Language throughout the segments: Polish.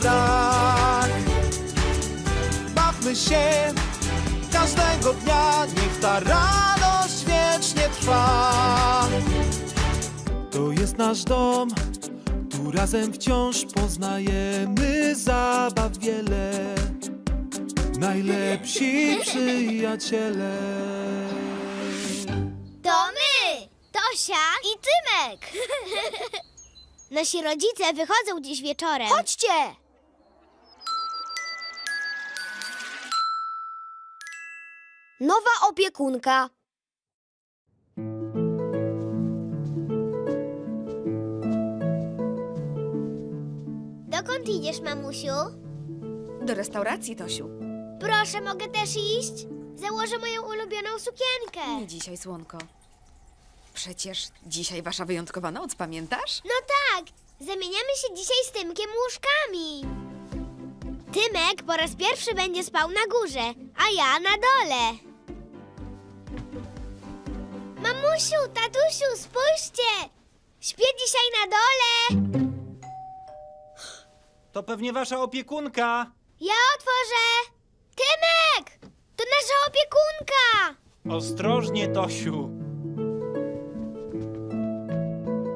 brak. Bawmy się każdego dnia, niech ta radość wiecznie trwa. To jest nasz dom, tu razem wciąż poznajemy zabaw wiele. Najlepsi przyjaciele. To my! Tosia i Tymek! Nasi rodzice wychodzą dziś wieczorem. Chodźcie! Nowa opiekunka. Dokąd idziesz, mamusiu? Do restauracji, Tosiu. Proszę, mogę też iść? Założę moją ulubioną sukienkę. Nie dzisiaj, słonko. Przecież dzisiaj wasza wyjątkowa noc, pamiętasz? No tak, zamieniamy się dzisiaj z Tymkiem łóżkami. Tymek po raz pierwszy będzie spał na górze, a ja na dole. Mamusiu, tatusiu, spójrzcie! Śpię dzisiaj na dole. To pewnie wasza opiekunka. Ja otworzę. Tymek! To nasza opiekunka! Ostrożnie, Tosiu.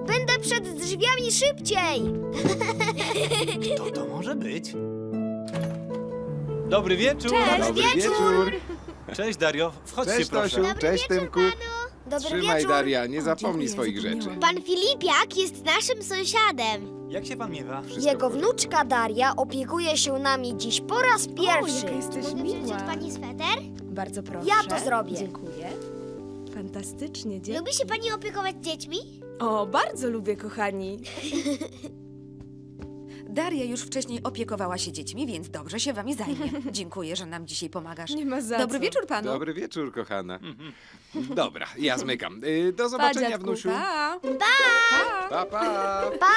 Będę przed drzwiami szybciej. Kto to może być? Dobry wieczór. Cześć, Dobry wieczór. wieczór. Cześć, Dario. Wchodźcie Cześć, proszę. Tosiu. Dobry Cześć, wieczór Tymku. panu. Dobry Trzymaj, wieczór. Daria, nie zapomnij swoich rzeczy. Pan Filipiak jest naszym sąsiadem. Jak się pan miewa? Wszystko Jego w porządku. wnuczka Daria opiekuje się nami dziś po raz pierwszy. jaka jesteś Mogę wziąć miła. od pani sweter? Bardzo proszę. Ja to zrobię. Dziękuję. Fantastycznie, dziękuję. Lubi się pani opiekować dziećmi? O, bardzo lubię, kochani. Daria już wcześniej opiekowała się dziećmi, więc dobrze się wami zajmie. Dziękuję, że nam dzisiaj pomagasz. Nie ma za Dobry co. wieczór panu. Dobry wieczór, kochana. Dobra, ja zmykam. Y, Do zobaczenia, dziadku, wnusiu. Pa. Pa, pa. Pa!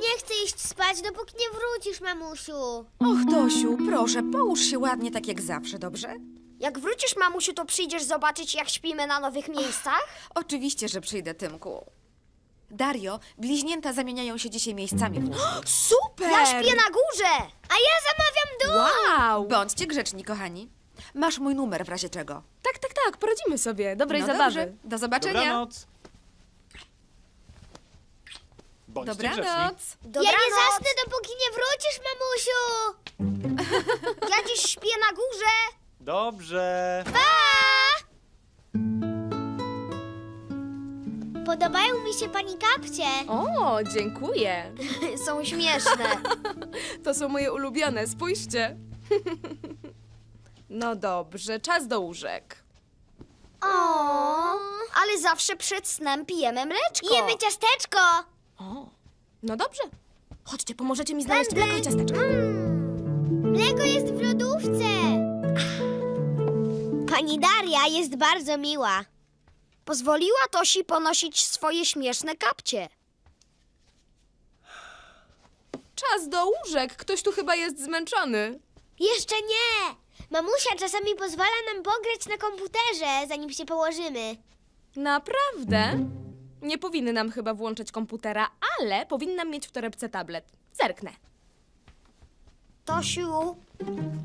Nie chcę iść spać, dopóki nie wrócisz, mamusiu. Och, Tosiu, proszę, połóż się ładnie, tak jak zawsze, dobrze? Jak wrócisz, mamusiu, to przyjdziesz zobaczyć, jak śpimy na nowych miejscach? Oczywiście, że przyjdę, Tymku. Dario, bliźnięta zamieniają się dzisiaj miejscami w łóżku. Super! Ja śpię na górze! A ja zamawiam dół! Wow! Bądźcie grzeczni, kochani. Masz mój numer w razie czego. Tak, tak, tak, poradzimy sobie. Dobrej no zabawy. Dobrze. Do zobaczenia. Dobranoc. Bądźcie grzeczni. Dobranoc. Ja nie zasnę, dopóki nie wrócisz, mamusiu! Ja dziś śpię na górze! Dobrze. Podobają mi się pani kapcie. O, dziękuję. Są śmieszne. To są moje ulubione, spójrzcie. No dobrze, czas do łóżek. O, ale zawsze przed snem pijemy mleczko. Jemy ciasteczko. O, no dobrze. Chodźcie, pomożecie mi znaleźć mleko i ciasteczka. Mleko jest w lodówce. Pani Daria jest bardzo miła. Pozwoliła Tosi ponosić swoje śmieszne kapcie. Czas do łóżek. Ktoś tu chyba jest zmęczony. Jeszcze nie. Mamusia czasami pozwala nam pograć na komputerze, zanim się położymy. Naprawdę? Nie powinny nam chyba włączać komputera, ale powinnam mieć w torebce tablet. Zerknę. Tosiu,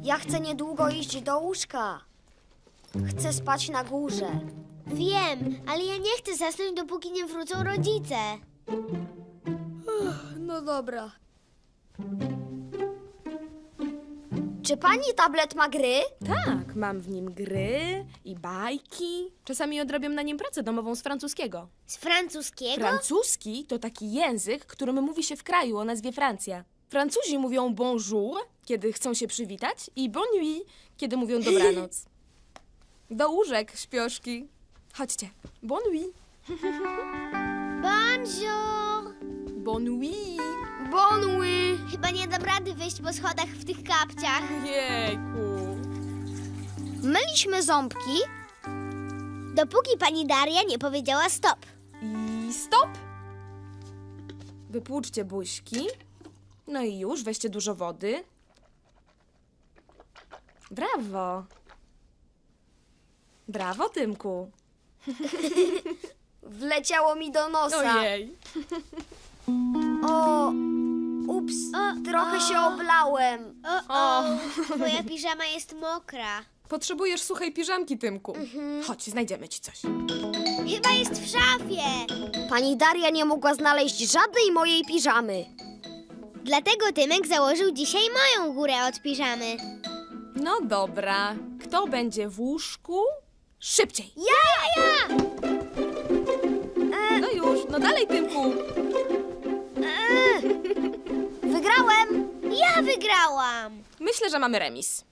ja chcę niedługo iść do łóżka. Chcę spać na górze. Wiem, ale ja nie chcę zasnąć, dopóki nie wrócą rodzice. No dobra. Czy pani tablet ma gry? Tak, mam w nim gry i bajki. Czasami odrabiam na nim pracę domową z francuskiego. Z francuskiego? Francuski to taki język, którym mówi się w kraju o nazwie Francja. Francuzi mówią bonjour, kiedy chcą się przywitać, i bonne nuit, kiedy mówią dobranoc. Do łóżek, śpioszki. Chodźcie. Bonne nuit. Bonjour. Nuit. Bon nuit! Chyba nie dam rady wyjść po schodach w tych kapciach. Jejku. Myliśmy ząbki, Dopóki pani Daria nie powiedziała stop. I stop! Wypłuczcie buźki. No i już, weźcie dużo wody. Brawo! Brawo, Tymku. wleciało mi do nosa. Ojej. O, ups, trochę się oblałem. O, o, twoja piżama jest mokra. Potrzebujesz suchej piżamki, Tymku. Chodź, znajdziemy ci coś. Chyba jest w szafie. Pani Daria nie mogła znaleźć żadnej mojej piżamy. Dlatego Tymek założył dzisiaj moją górę od piżamy. No dobra. Kto będzie w łóżku? Szybciej! Ja, ja! No już, no dalej, Tymku. Wygrałem, Ja wygrałam. Myślę, że mamy remis.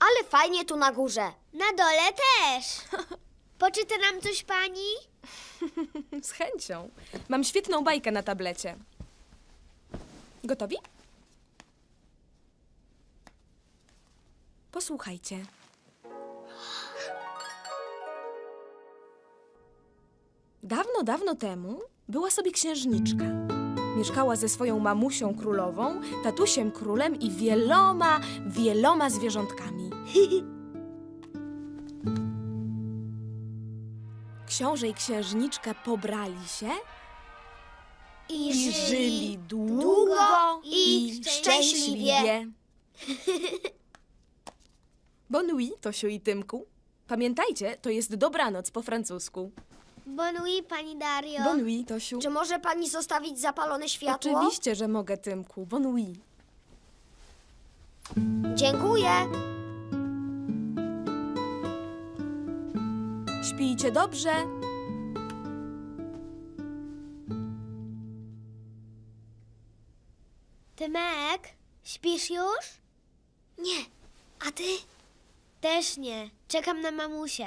ale fajnie tu na górze. Na dole też. Poczyta nam coś pani? Z chęcią. Mam świetną bajkę na tablecie. Gotowi? Posłuchajcie. Dawno, dawno temu była sobie księżniczka. Mieszkała ze swoją mamusią królową, tatusiem królem i wieloma, wieloma zwierzątkami. Książę i księżniczka pobrali się i żyli długo, i i szczęśliwie. szczęśliwie. Bon nuit, Tosiu i Tymku. Pamiętajcie, to jest dobranoc po francusku. Bon nuit, pani Dario. Bon nuit, Tosiu. Czy może pani zostawić zapalone światło? Oczywiście, że mogę, Tymku. Bon nuit. Dziękuję. Śpijcie dobrze. Tymek, śpisz już? Nie, a ty? Też nie. Czekam na mamusię.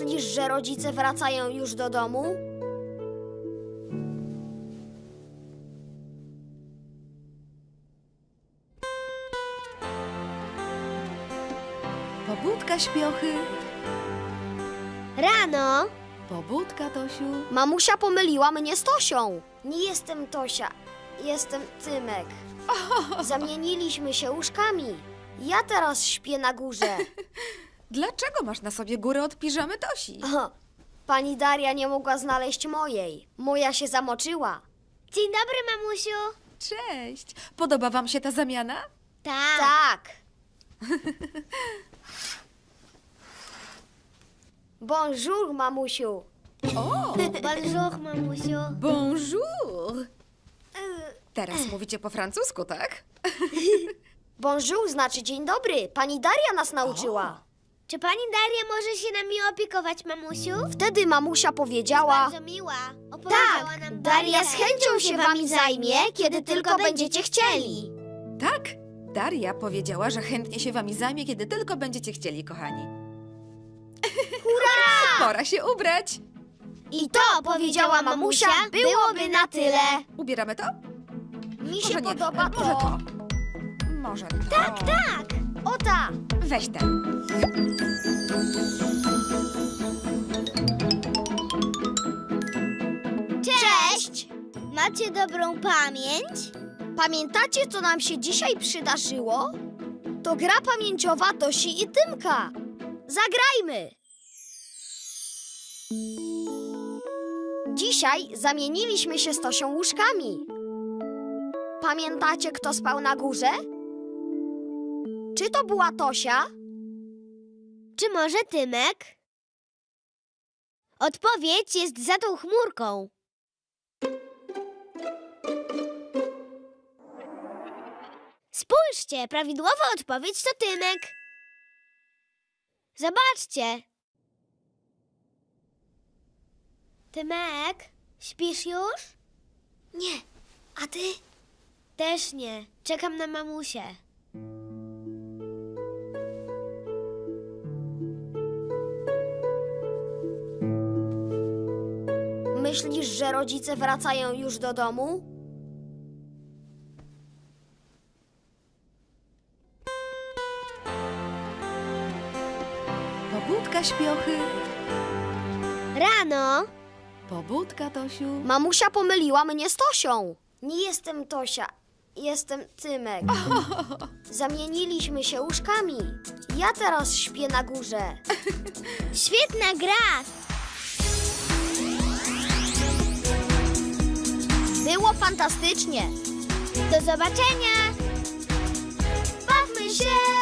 Myślisz, że rodzice wracają już do domu? Pobudka, śpiochy. Rano. Pobudka, Tosiu. Mamusia pomyliła mnie z Tosią. Nie jestem Tosia, jestem Tymek. Zamieniliśmy się łóżkami. Ja teraz śpię na górze. Dlaczego masz na sobie górę od piżamy Tosi? O, Pani Daria nie mogła znaleźć mojej. Moja się zamoczyła. Dzień dobry, mamusiu. Cześć. Podoba wam się ta zamiana? Tak. Tak. Bonjour, mamusiu. Bonjour, mamusiu. Bonjour. Teraz mówicie po francusku, tak? Bonjour znaczy dzień dobry. Pani Daria nas nauczyła. Czy pani Daria może się nami opiekować, mamusiu? Wtedy mamusia powiedziała... Bardzo miła. Opowiedziała Tak, nam Daria z chęcią się wami zajmie, kiedy tylko będziecie chcieli. Tak. Daria powiedziała, że chętnie się wami zajmie, kiedy tylko będziecie chcieli, kochani. Hurra! Pora się ubrać. I to, powiedziała mamusia, byłoby na tyle. Ubieramy to? Mi się Może nie podoba to. Może to. to. Może to. Tak, Tak. O ta. Weź ten. Macie dobrą pamięć? Pamiętacie, co nam się dzisiaj przydarzyło? To gra pamięciowa Tosi i Tymka. Zagrajmy! Dzisiaj zamieniliśmy się z Tosią łóżkami. Pamiętacie, kto spał na górze? Czy to była Tosia? Czy może Tymek? Odpowiedź jest za tą chmurką. Spójrzcie, prawidłowa odpowiedź to Tymek. Zobaczcie. Tymek, śpisz już? Nie. A ty? Też nie. Czekam na mamusię. Myślisz, że rodzice wracają już do domu? Śpiochy. Rano. Pobudka, Tosiu. Mamusia pomyliła mnie z Tosią. Nie jestem Tosia, jestem Tymek. Zamieniliśmy się łóżkami. Ja teraz śpię na górze. Świetna gra. Było fantastycznie. Do zobaczenia. Bawmy się.